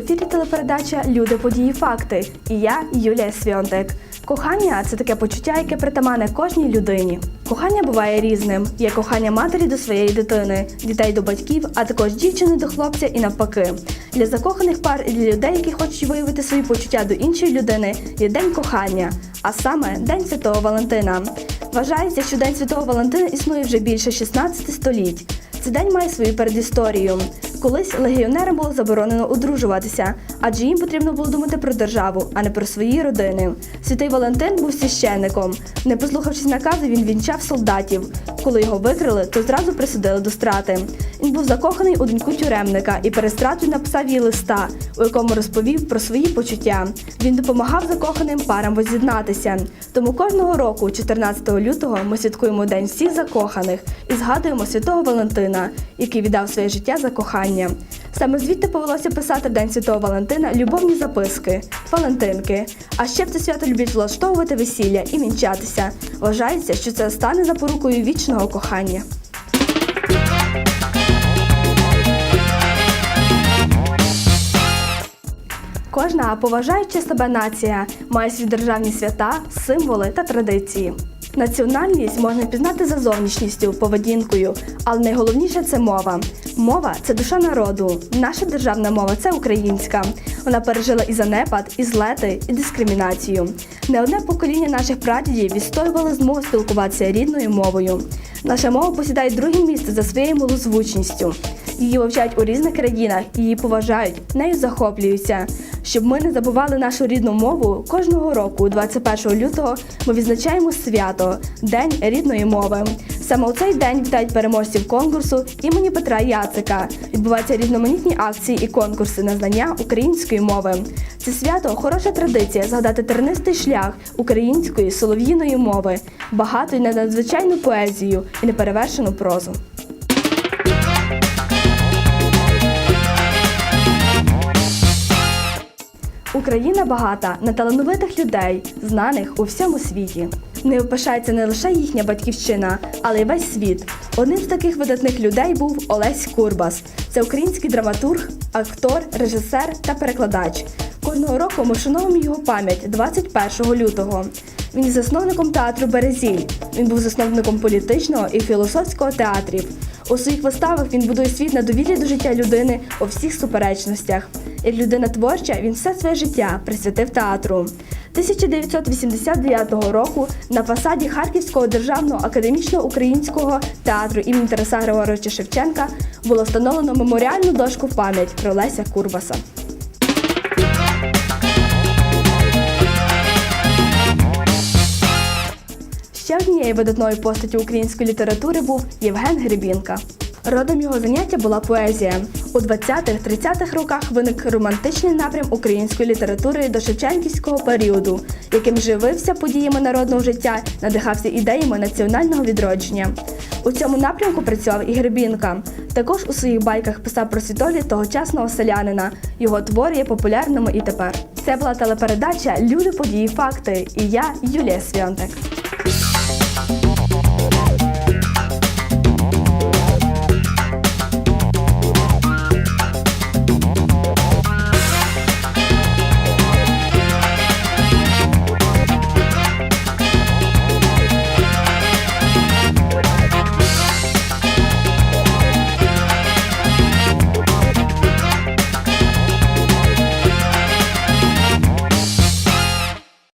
телепередача Люди, події, факти. І я Юлія Свьонтик. Кохання це таке почуття, яке притаманне кожній людині. Кохання буває різним. Є кохання матері до своєї дитини, дітей до батьків, а також дівчини до хлопця і навпаки. Для закоханих пар і для людей, які хочуть виявити свої почуття до іншої людини, є день кохання, а саме День Святого Валентина. Вважається, що День Святого Валентина існує вже більше 16 століть. Цей день має свою передісторію. Колись легіонерам було заборонено одружуватися, адже їм потрібно було думати про державу, а не про свої родини. Святий Валентин був священником. Не послухавшись наказу, він вінчав солдатів. Коли його викрили, то зразу присудили до страти. Він був закоханий у доньку тюремника і перед стратою написав їй листа, у якому розповів про свої почуття. Він допомагав закоханим парам воз'єднатися. Тому кожного року, 14 лютого, ми святкуємо День всіх закоханих і згадуємо святого Валентина, який віддав своє життя за кохання. Саме звідти повелося писати в День Святого Валентина любовні записки, Валентинки. А ще в це свято люблять влаштовувати весілля і вінчатися. Вважається, що це стане запорукою вічного кохання. Кожна поважаюча себе нація має свої державні свята, символи та традиції. Національність можна пізнати за зовнішністю, поведінкою, але найголовніше це мова. Мова це душа народу. Наша державна мова це українська. Вона пережила і занепад, і злети, і дискримінацію. Не одне покоління наших прадідів відстоювали змогу спілкуватися рідною мовою. Наша мова посідає друге місце за своєю милозвучністю. Її вивчають у різних країнах, її поважають, нею захоплюються. Щоб ми не забували нашу рідну мову, кожного року, 21 лютого, ми відзначаємо свято День рідної мови. Саме у цей день вітають переможців конкурсу імені Петра Яцика. Відбуваються різноманітні акції і конкурси на знання української мови. Це свято хороша традиція згадати тернистий шлях української солов'їної мови, багату і на надзвичайну поезію і неперевершену прозу. Україна багата на талановитих людей, знаних у всьому світі. Не пишається не лише їхня батьківщина, але й весь світ. Одним з таких видатних людей був Олесь Курбас. Це український драматург, актор, режисер та перекладач. Кожного року ми вшановуємо його пам'ять 21 лютого. Він є засновником театру Березіль. Він був засновником політичного і філософського театрів. У своїх виставах він будує світ на довірі до життя людини у всіх суперечностях. Як людина творча, він все своє життя присвятив театру. 1989 року на фасаді Харківського державного академічного українського театру імені Тараса Григоровича Шевченка було встановлено меморіальну дошку в пам'ять про Леся Курбаса. Ще однією видатною постаттю української літератури був Євген Гребінка. Родом його заняття була поезія. У 20-30-х роках виник романтичний напрям української літератури до Шевченківського періоду, яким живився подіями народного життя, надихався ідеями національного відродження. У цьому напрямку працював і Гребінка. Також у своїх байках писав про світолі тогочасного селянина. Його твори є популярними і тепер. Це була телепередача Люди, події, факти. І я Юлія Свянтек.